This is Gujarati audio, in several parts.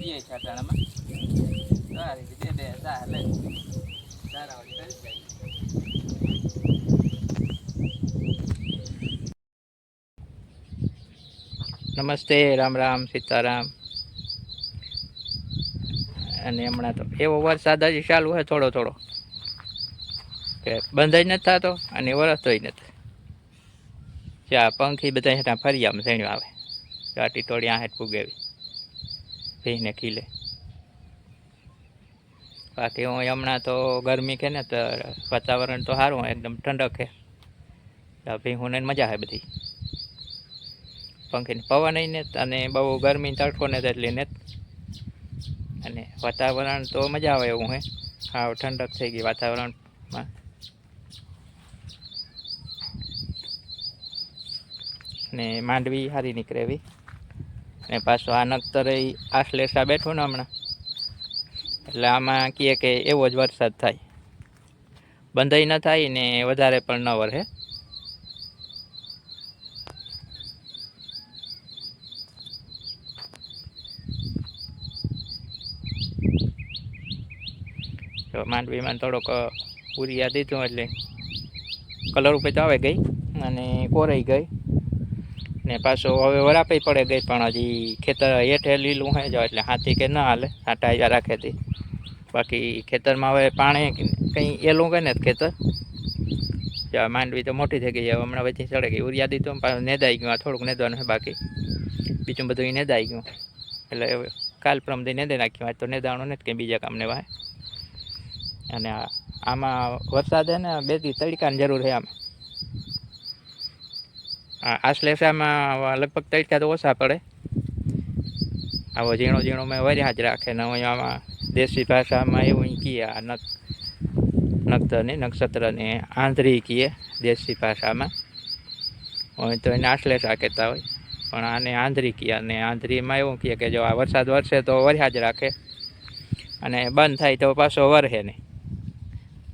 બે જઈએ છે અટાણામાં તો આ રીતે બે ચા લે જાય. નમસ્તે, રામ રામ, સીતારામ. અને હમણાં તો એવો વરસાદ હજી ચાલુ છે થોડો થોડો. કે બંધ જ નથી થતો અને વરસતોય નથી. ચા પંખી બધા હેઠા ફરી આમ ઝીણ્યું આવે ચાટી ટોળી હેઠ પુગેવી ભીને ખીલે. બાકી હું હમણાં તો ગરમી કે ને, તો વાતાવરણ તો સારું, એકદમ ઠંડક છે. તો ભીહુને મજા આવે બધી. પંખીને પવન ને અને બહુ ગરમી તડકો ને એટલી ને અને વાતાવરણ તો મજા આવે એવું હે. હા ઠંડક થઈ ગઈ વાતાવરણમાં. ને માંડવી સારી નીકળે એવી. ને પાછો આ નક્તર આશ્લેષા બેઠો ને હમણાં. એટલે આમાં કહે કે એવો જ વરસાદ થાય. બંધાઈ ન થાય ને વધારે પણ ન વરસે. તો માંડવીમાં થોડોક ઉરિયા દીધું એટલે કલર ઉપર તો આવે ગઈ અને કોરાઈ ગઈ. ને પાછો હવે વરાપઈ પડે ગઈ, પણ હજી ખેતર હેઠે લીલું હે જો, એટલે હાથી કે ના હાલે હાટા આવ્યા રાખેથી બાકી ખેતરમાં હવે પાણી કંઈ એલું કે ને ખેતર. જો માંડવી તો મોટી થઈ ગઈ હવે હમણાં વચ્ચે ચડે ગઈ ઉરિયા પાછું નેદાઈ ગયું, આ થોડુંક નેદવાનું છે બાકી. બીજું બધું એ નેદાઈ ગયું. એટલે હવે કાલ પ્રમદી નેદે નાખ્યું, આજ તો નેદાવાનું નથી કંઈ બીજા કામને વાય અને આમાં વરસાદ છે ને, બેથી તડકાની જરૂર છે આમ. આશ્લેષામાં લગભગ તડકા તો ઓછા પડે. આવો ઝીણો ઝીણો મેં વર્યા જ રાખે, ને અહીં આમાં દેશી ભાષામાં એવું કીએ, આ નક નક્ષત્રને નક્ષત્રને આંધ્રી કીએ દેશી ભાષામાં. હોય તો એને આશ્લેષા કહેતા હોય, પણ આને આંધળી કીએ, અને આંધ્રીમાં એવું કહીએ કે જો આ વરસાદ વરસે તો વર્યા જ રાખે, અને બંધ થાય તો પાછો વરહે નહીં.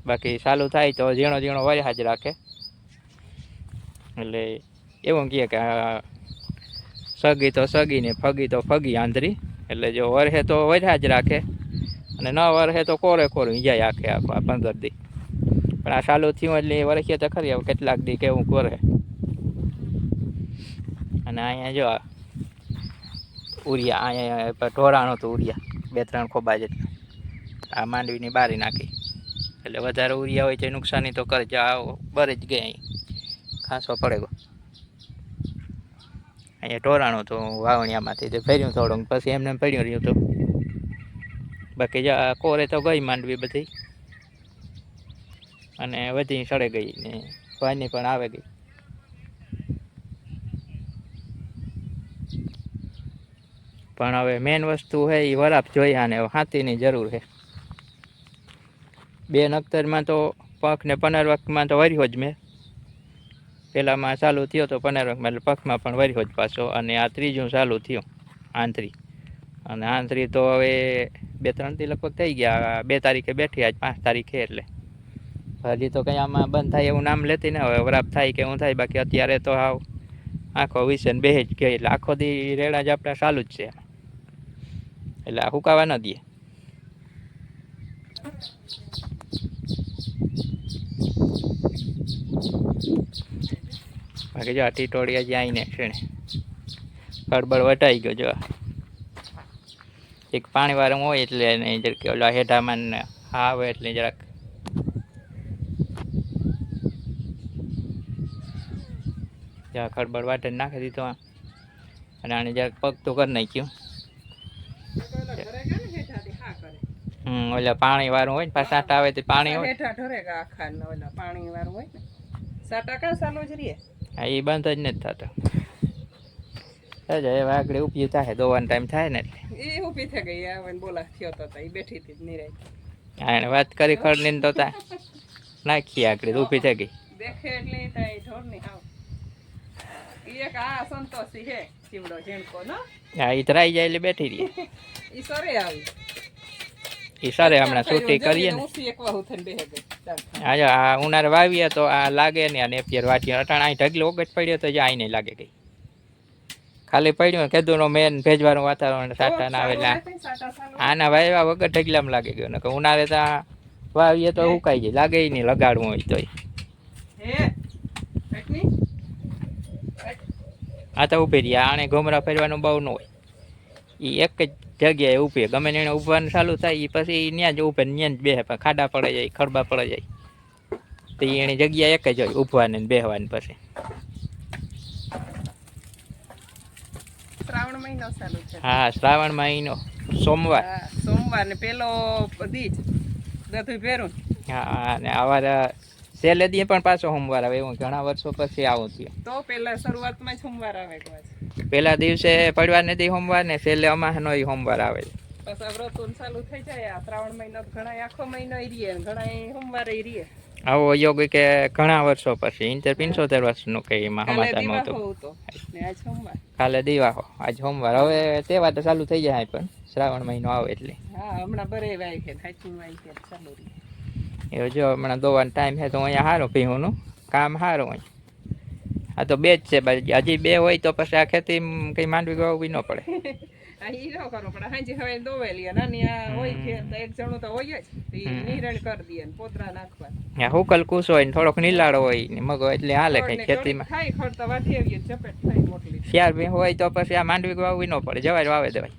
બાકી ચાલુ થાય તો ઝીણો ઝીણો વર્યા જ રાખે. એટલે એવું કહે કે સગી તો સગી ને ફગી તો ફગી આંધરી. એટલે જો વરહે તો વર્યા જ રાખે, અને ન વરહે તો કોરે કોરું જાય આખે આ પંદર દી. પણ આ સાલું થયું એટલે વરખીએ તો ખરી કેટલાક દી કેવું કરે. અને અહીંયા જો ઉરિયા, અહીંયા પર હતું ઉરિયા, બે ત્રણ ખોબા જેટલા. આ માંડવીની બારી નાખી. એટલે વધારે ઉરિયા હોય તો નુકસાની તો કરે, જ બર જ ગયા અહીં. ખાસો પડે ગયો અહીંયા ઢોરાણું તો વાવણિયામાંથી તો ફેર્યું થોડુંક, પછી એમને એમ પડ્યું રહ્યું હતું બાકી જો કોરે તો ગઈ માંડવી બધી. અને વધી સડે ગઈ ને વાની પણ આવે ગઈ. પણ હવે મેન વસ્તુ છે એ વરાપ જોઈએ અને હાથીની જરૂર છે. બે નક્તરમાં તો પંખ ને પંદર વખતમાં તો વર્યો જ મેં. પહેલામાં ચાલુ થયો તો પંદર એટલે પંખમાં પણ વર્યો જ પાછો અને આ ત્રીજું ચાલુ થયું, આંતરી. અને આંતરી તો હવે બે ત્રણથી લગભગ થઈ ગયા બે તારીખે બેઠી, આજ પાંચ તારીખે એટલે. હજી તો કંઈ આમાં બંધ થાય એવું નામ લેતી ને હવે વરાપ થાય કે હું થાય, બાકી અત્યારે તો આવ આખો વિશે બે જ ગઈ એટલે આખો દી રેડા જ આપણા ચાલુ જ છે એટલે આ હુકાવા ન દે. બાકી જો આ ટોળિયા જાય ને ખડબડ વટાઈ ગયો જો. એક પાણી વાળું હોય એટલે એને જરાક ઓલા હેઠામાં આવે એટલે જરાક. જ્યાં ખડબડ વાટે નાખી દીધો અને આને જરાક પગ તો કરી નાખ્યું. હમ ઓલા પાણી વાળું હોય ને પાછા સાટા આવે તો પાણી હોય. પાણી વાળું હોય ને. સાટા કા સાલો જ રે હા એ બંધ જ નથી થતો. હવે આગળ ઊભી થાય દોવાનો ટાઈમ થાય ને એ ઊભી થઈ ગઈ આવે બોલા થયો તો એ બેઠી હતી નિરાય હા એને વાત કરી ખડની તો તા નાખી આગળ ઊભી થઈ ગઈ. દેખે એટલે થાય ઢોરની હાવ એક આ સંતોષી હે ચીવડો ઝીણકો નો? હા એ તરાઈ જાય એટલે બેઠી રહીએ એ સરે આવી. સરે હમણાં છૂટી કરીએ ને. ઊંચી એક વાહુ થઈને બેહે ગઈ. ચાલ. હા જો આ ઉનાળે વાવીએ તો આ લાગે ને અને નેપિયર વાટીએ અટાણ અહીં ઢગલો ઓગટ પડ્યો તો જે અહીં નહીં લાગે ગઈ ખાલી પડ્યું કીધું નો મેન ભેજવાનું વાતાવરણ સાટા ના આવે સારું એટલે નથી, સાટા સારું. આના વાવ્યા વગર ઢગલામાં લાગી ગયો. ને ઉનાળે તો વાવીએ તો ઉકાઈ જાય. લાગે નહીં લગાડવું હોય તોય. આ તો ઊભી રહ્યા. આને ઘોમરા ફેરવાનું બહુ ન હોય. એ એક જ જગ્યાએ ઊભી ગમે એને ઊભવાનું ચાલુ થાય એ પછી ત્યાં જ ઊભે ત્યાં જ બેસે પણ ખાડા પડે જાય ખડબા પડે જાય. તો એની જગ્યા એક જ હોય ઊભવાની ને બેહવાની પછી. શ્રાવણ મહિનો ચાલુ છે. હા શ્રાવણ મહિનો. સોમવાર. સોમવાર ને પેલો બધી જ ભેરું હા અને આવા સેલે દી પણ પાછો સોમવાર આવે એવું ઘણા વર્ષો પછી આવું થયું. તો પેલા શરૂઆતમાં જ સોમવાર આવે પેલા દિવસે પડવા નથી સોમવાર ને છેલ્લે અમાસનો ય સોમવાર આવે. પછી વ્રતું ચાલુ થઈ જાય આ શ્રાવણ મહિનો ઘણા આખો મહિનો ય રીએ ને ઘણા સોમવારે રીએ. આવો યોગ કે ઘણા વર્ષો પછી ઇન્ટર પિંચોતેર વર્ષનું કે એમાં સમાચારમાં હતું કાલે દિવાહો આજ સોમવાર. હવે તહેવાર તો ચાલુ થઈ જાય પણ શ્રાવણ મહિનો આવે એટલે. હા હમણાં બરે વાય કે થાચું વાય કે ચાલુ રીએ એ જો હમણાં દોવાનો ટાઈમ છે તો અહીંયા સારું પીવુંનું કામ સારું હોય. આ તો બે જ છે બાકી. હજી બે હોય તો પછી આ ખેતી કંઈ માંડવી વાવવી ન પડે. ઈ ન કરવું પડે. હાજી હવે દોવેલી નાની આ હોય કે એક જણું તો હોય જ. તો ઈ હમ. નિરણ કરી દે પોતરા નાખવા. આ હુકલ કૂસ હોય ને થોડોક નીલાડો હોય ને મગો એટલે હાલે કઈ ખેતીમાં. ખાઈ ખડ તો વાઢી આવીએ ઝપેટ થાય મોટલી. શિયાળ બી હોય તો પછી આ માંડવી વાવવી ન પડે. જવાય વાવે દેવાય.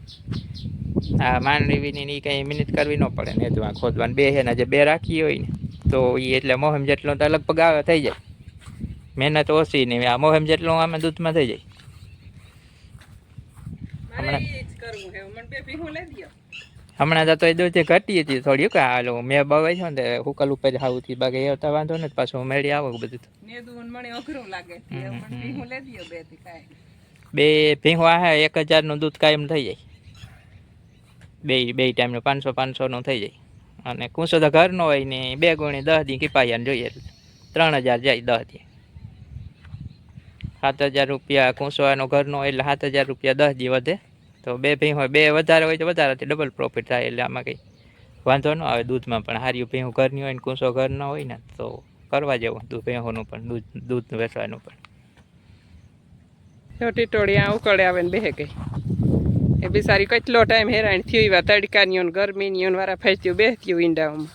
આ માંડવીની ની કંઈ મહેનત કરવી ન પડે ને આ ખોદવાનું. બે છે ને જે બે રાખી હોય ને તો એ એટલે મોહમ જેટલો તો લગભગ આવે થઈ જાય. મહેનત ઓછી ને આ મોહમ જેટલો આમાં દૂધમાં થઈ જાય. હમણાં- હમણાં તો એ દૂધ ઘટી હતી થોડી કે હાલો મેં બવાય છે ને હુકલ ઉપર હાવથી બાકી એ તો વાંધો ને પાછું મેળી આવો બધું બેથી ભીંવા હે એક હજારનું દૂધ કાયમ થઈ જાય. બે બે ટાઈમનું પાંચસો પાંચસોનો થઈ જાય. અને કુંસો તો ઘરનો હોય ને બે ગુણી દસ દી કિપાયાને જોઈએ ત્રણ હજાર જાય દસ દી. સાત હજાર રૂપિયા કુંસવાનો ઘરનો હોય એટલે સાત હજાર રૂપિયા દસ દી વધે. તો બે ભી હોય, બે વધારે હોય તો વધારેથી ડબલ પ્રોફિટ થાય એટલે આમાં કંઈ વાંધો ન આવે દૂધમાં, પણ હાર્યું ભેહું ઘરની હોય ને કુંસો ન હોય ને તો કરવા જેવું દૂધ ભેંસોનું પણ, દૂધ દૂધ વેચવાનું પણ. ટીટોળી ઉકળે આવે ને બે ગઈ એ બિચારી કેટલો ટાઈમ હેરાન થયું એવા તડકાની ને ગરમીની ને વારા ફેંચ્યું બેહત્યું ઈંડાઓમાં.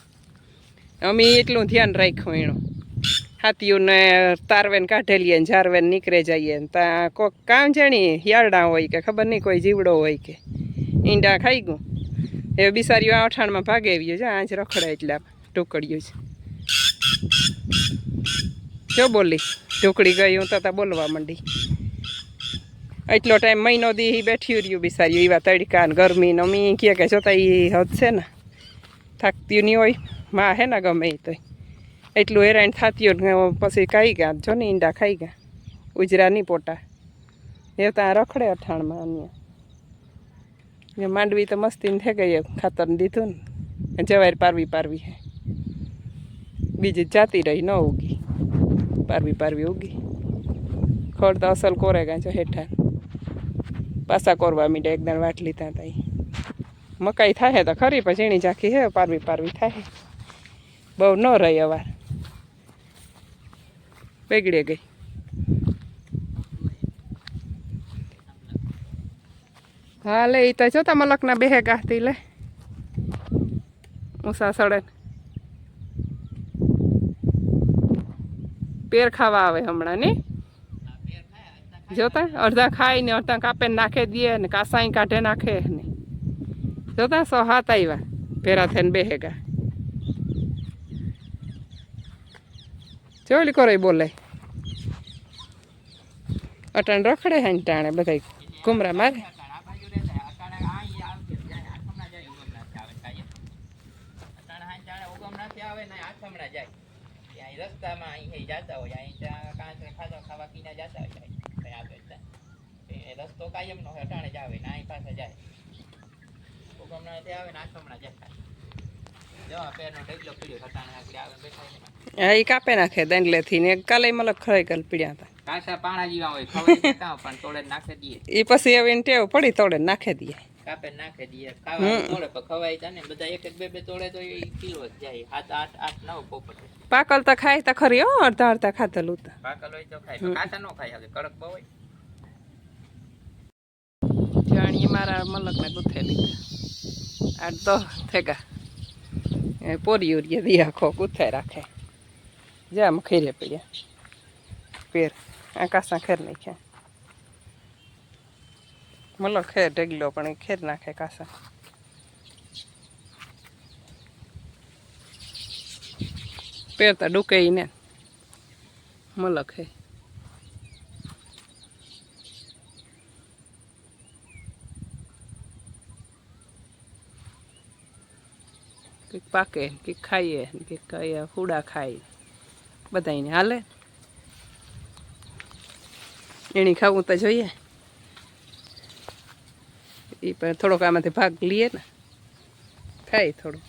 અમે એટલું ધ્યાન રાખ્યું એનું. હાથીઓને તારવેન કાઢેલીએ ને ઝારવેન નીકળે જઈએ ને ત્યાં કોક કામ જાણી હિયારડા હોય કે, ખબર નહીં કોઈ જીવડો હોય કે. ઈંડા ખાઈ ગયું. એ બિચારીઓ આ અઠાણમાં ભાગે આવ્યો છે આજ રખડે એટલે ટુકડ્યું છે. જો બોલી, ઢોકળી ગઈ, હું તો બોલવા માંડી. એટલો ટાઈમ મહિનો દી બેઠી રહ્યું બિસાર્યું એવા તડકા ને ગરમી ને મી કહે કે જોતા એ હદ છે ને, થાકતી નહીં હોય, માં હે ને ગમે એ તો એટલું હેરાન થતી હોય ને પછી ખાઈ ગયા, જો ને ઈંડા ખાઈ ગયા, ઉજરા નહીં પોટા. એ ત્યાં રખડે અઠાણમાં અન્ય એ માંડવી તો મસ્તી થઈ ગઈ ખાતર દીધું ને જવાય પારવી પારવી હે. બીજી જાતી રહી ન ઉગી, પારવી પારવી ઉગી. ખોડ તો અસલ કોરે છે હેઠા પાસા કોરવા મીડે એકદમ વાટ લીધા હતા મકાઈ થાય તો ખરી પછી એની ઝાંખી હે, પારવી પારવી થાય બહુ ન રહી અવાર બેગડે ગઈ. હા લે એ તો જોતા મલકના બેહે ગાતી લે. ઊંસા સડે પેર ખાવા આવે હમણાં, ને? જોતા? અડધા ખાય ને અડધા કાપેને નાખે, દે ને કાસાઈ કાઢે, નાખે ને જોતા? સો હાથ આવ્યા ભેરા થઈને બેહેગા ચોલી કરો બોલે? અટાણ રખડે હે ટાણે બધા ઘુમરા મારે. રસ્તામાં અહીં જતા હોય, અહીં કાંચ ખાધો ખાવા પીને જતા હોય. એ રસ્તો કાયમ હોય અટાણે જ આવે ને અહીં પાસે જાય. ઉગમણા ત્યાં આવે ને આથમણા જાય જો પેરનો ઢગલો પીડ્યો અટાણે આગળ આવે બેઠા હા એ કાપે નાખે દંડલેથી ને કાલે મતલબ ખરાઈ ગલ પીડ્યા હતા. કાચા પાણા જેવા હોય ખવાય કાં પણ તોડે નાખી દઈએ. એ પછી હવે એને ટેવ પડી તોડે નાખે નાખી દઈએ. કાપે નાખી દઈએ. ખાવા તોડે પણ ખવાય તા ને બધા એક એક બે બે તોડે તો એ કિલો જ જાય. સાત આઠ આઠ નવ પોપટ પાકલ તો ખાય તો ખરી હો અડધા અડધા ખાતેલું પાકલ હોય તો ખાય કાચા નો ખાય હવે કડક બહુ હોય મલકને ગુથે લીધા. આજ તો થેગા એ પોરી ઉરીએ દી આખો ગુથે રાખે. જા ખેરે પડ્યા. પેર આ કાસા ખેર નાખ્યા. મલક ખેર ઢગલો, પણ એ ખેર નાખે કાસા. પેર તો ડૂકે ને. મલક હે પાકે કે ખાઈએ કે કઈ ફૂડા ખાઈ. બધાને હાલે. એની ખાવું તો જોઈએ. એ પણ થોડોક આમાંથી ભાગ લઈએ ને. ખાઈ થોડું